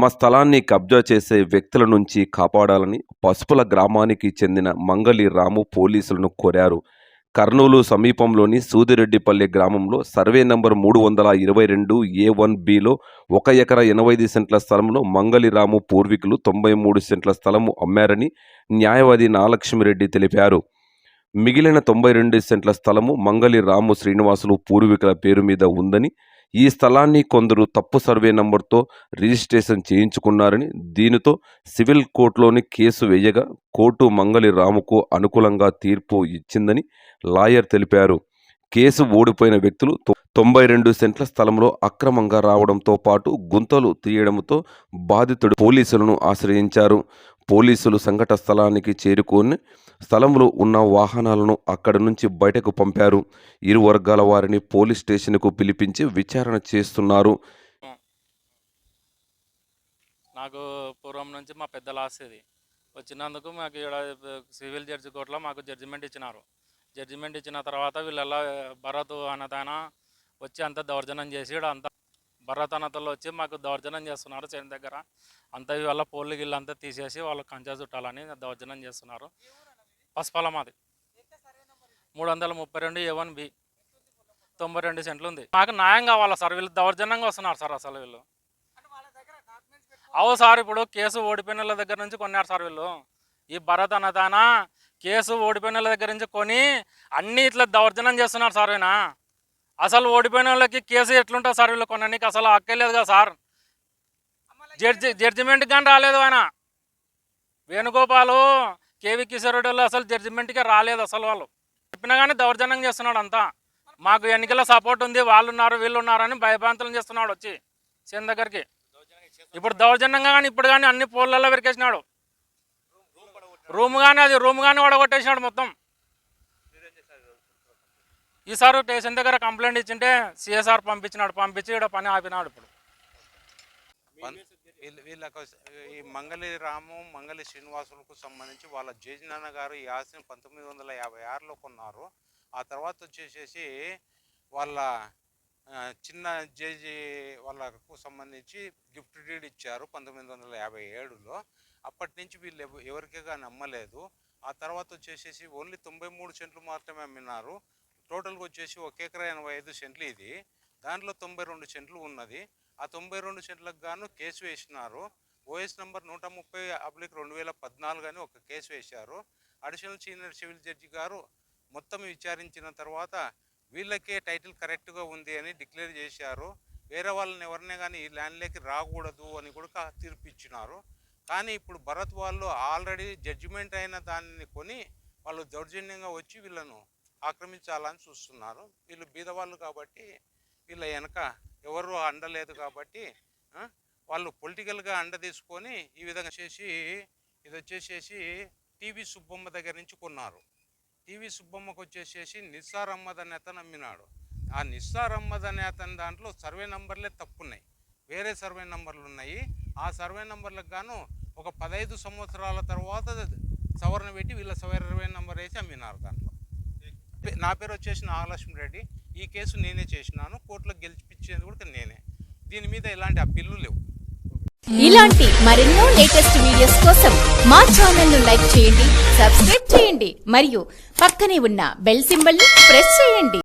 తమ స్థలాన్ని కబ్జా చేసే వ్యక్తుల నుంచి కాపాడాలని పసుపుల గ్రామానికి చెందిన మంగళి రాము పోలీసులను కోరారు. కర్నూలు సమీపంలోని సూదిరెడ్డిపల్లి గ్రామంలో సర్వే నంబర్ మూడు వందల ఇరవై రెండు ఏ వన్ బిలో ఒక ఎకరా ఎనభై ఐదు సెంట్ల స్థలంలో మంగళిరాము పూర్వీకులు తొంభై మూడు సెంట్ల స్థలము అమ్మారని న్యాయవాది నాలక్ష్మిరెడ్డి తెలిపారు. మిగిలిన తొంభై రెండు సెంట్ల స్థలము మంగళి రాము శ్రీనివాసులు పూర్వీకుల పేరు మీద ఉందని ఈ స్థలాన్ని కొందరు తప్పు సర్వే నంబర్తో రిజిస్ట్రేషన్ చేయించుకున్నారని దీనితో సివిల్ కోర్టులోని కేసు వేయగా కోర్టు మంగళి రాముకు అనుకూలంగా తీర్పు ఇచ్చిందని లాయర్ తెలిపారు. కేసు ఓడిపోయిన వ్యక్తులు తొంభై రెండు సెంట్ల స్థలంలో అక్రమంగా రావడంతో పాటు గుంతలు తీయడంతో బాధితుడు పోలీసులను ఆశ్రయించారు. పోలీసులు సంఘట స్థలానికి చేరుకొని స్థలంలో ఉన్న వాహనాలను అక్కడి నుంచి బయటకు పంపారు. ఇరు వర్గాల వారిని పోలీస్ స్టేషన్కు పిలిపించి విచారణ చేస్తున్నారు. నాకు పూర్వం నుంచి మా పెద్ద ఆస్తి ఇది. వచ్చినందుకు మాకు ఇక్కడ సివిల్ జడ్జి కోర్టులో మాకు జడ్జిమెంట్ ఇచ్చినారు. జడ్జిమెంట్ ఇచ్చిన తర్వాత వీళ్ళెల్లా భరత్ అన్నదాన వచ్చి అంత దౌర్జన్యం చేసి ఈడ అంతా భరత్ వచ్చి మాకు దౌర్జన్యం చేస్తున్నారు చేను దగ్గర. అంతా ఇవాళ పోళ్ళు గిళ్ళు అంతా తీసేసి వాళ్ళు కంచె చుట్టాలని దౌర్జన్యం చేస్తున్నారు. పసుపలం అది మూడు వందల ముప్పై రెండు ఏ వన్ బి తొంభై రెండు సెంట్లు ఉంది. మాకు న్యాయం కావాలి సార్? వీళ్ళు దౌర్జన్యంగా వస్తున్నారు సార్ అసలు వీళ్ళు. అవు సార్ ఇప్పుడు కేసు ఓడిపోయిన వాళ్ళ దగ్గర నుంచి కొన్నారు సార్ వీళ్ళు. ఈ భరత్ అన్నదాన కేసు ఓడిపోయిన వాళ్ళ దగ్గర నుంచి కొని అన్ని ఇట్లా దౌర్జన్యం చేస్తున్నారు సార్ ఈయన. అసలు ఓడిపోయిన వాళ్ళకి కేసు ఎట్లుంటుంది సార్ వీళ్ళు కొనడానికి? అసలు అక్కర్లేదు కదా సార్. జడ్జి జడ్జిమెంట్ కానీ రాలేదు ఆయన. వేణుగోపాలు కేవి కిషోర్ రెడ్డి వాళ్ళు అసలు జడ్జిమెంట్కే రాలేదు అసలు వాళ్ళు. చెప్పినా కానీ దౌర్జన్యం చేస్తున్నాడు అంతా. మాకు ఎన్నికల సపోర్ట్ ఉంది వాళ్ళు ఉన్నారు వీళ్ళు ఉన్నారని భయభ్రాంతులను చేస్తున్నాడు వచ్చి సేన్ దగ్గరికి. ఇప్పుడు దౌర్జన్యంగా కానీ ఇప్పుడు కానీ అన్ని పోల్లలో పెరికేసినాడు రూమ్ కానీ అది రూమ్ కానీ వడగొట్టేసినాడు మొత్తం. ఈసారి స్టేషన్ దగ్గర కంప్లైంట్ ఇచ్చింటే సిఎస్ఆర్ పంపించినాడు పంపించి ఇక్కడ పని ఆపినాడు ఇప్పుడు. వీళ్ళ- వీళ్ళకు ఈ మంగళి రాము మంగళి శ్రీనివాసులకు సంబంధించి వాళ్ళ జేజనాన్న గారు ఈ ఆస్తిని పంతొమ్మిది వందల యాభై ఆరులో కొన్నారు. ఆ తర్వాత వచ్చేసేసి వాళ్ళ చిన్న జేజీ వాళ్ళకు సంబంధించి గిఫ్ట్ డీడ్ ఇచ్చారు పంతొమ్మిది వందల యాభై ఏడులో. అప్పటి నుంచి వీళ్ళు ఎవరికి కానీ అమ్మలేదు. ఆ తర్వాత వచ్చేసేసి ఓన్లీ తొంభై మూడు సెంట్లు మాత్రమే అమ్మినారు. టోటల్గా వచ్చేసి ఒక ఎకరా ఎనభై ఐదు సెంట్లు ఇది. దాంట్లో తొంభై రెండు సెంట్లు ఉన్నది. ఆ తొంభై రెండు సెంట్లకు గాను కేసు వేసినారు. ఓఎస్ నంబర్ నూట ముప్పై అబ్లిక్ రెండు వేల పద్నాలుగు అని ఒక కేసు వేశారు. అడిషనల్ సీనియర్ సివిల్ జడ్జి గారు మొత్తం విచారించిన తర్వాత వీళ్ళకే టైటిల్ కరెక్ట్గా ఉంది అని డిక్లేర్ చేశారు. వేరే వాళ్ళని ఎవరినే కానీ ఈ ల్యాండ్లోకి రాకూడదు అని కూడా తీర్పు ఇచ్చినారు కానీ ఇప్పుడు భరత్ వాళ్ళు ఆల్రెడీ జడ్జిమెంట్ అయిన దానిని కొని వాళ్ళు దౌర్జన్యంగా వచ్చి వీళ్ళను ఆక్రమించాలని చూస్తున్నారు. వీళ్ళు బీదవాళ్ళు కాబట్టి వీళ్ళ వెనక ఎవరు అండలేదు కాబట్టి వాళ్ళు పొలిటికల్గా అండ తీసుకొని ఈ విధంగా చేసి ఇది వచ్చేసేసి టీవీ సుబ్బమ్మ దగ్గర నుంచి కొన్నారు. టీవీ సుబ్బమ్మకు వచ్చేసేసి నిస్సార్ అహ్మద్ అనే అతను అమ్మినాడు. ఆ నిస్సార్ అహ్మద్ అనే అతని దాంట్లో సర్వే నంబర్లే తప్పున్నాయి. వేరే సర్వే నంబర్లు ఉన్నాయి. ఆ సర్వే నంబర్లకు గాను ఒక పదహైదు సంవత్సరాల తర్వాత సవరణ పెట్టి వీళ్ళ సర్వే నంబర్ వేసి అమ్మినారు దాంట్లో. నా పేరు వచ్చేసి నాగలక్ష్మి రెడ్డి. ఈ కేసు నేనే చేసినాను. కోర్టులో గెలిపించేది కూడా నేనే. దీని మీద ఎలాంటి అప్పీళ్ళు లేవు. ఇలాంటి మరెన్నో లేటెస్ట్ వీడియోస్ కోసం మా ఛానల్ను లైక్ చేయండి సబ్స్క్రైబ్ చేయండి మరియు పక్కనే ఉన్న బెల్ సింబల్ని ప్రెస్ చేయండి.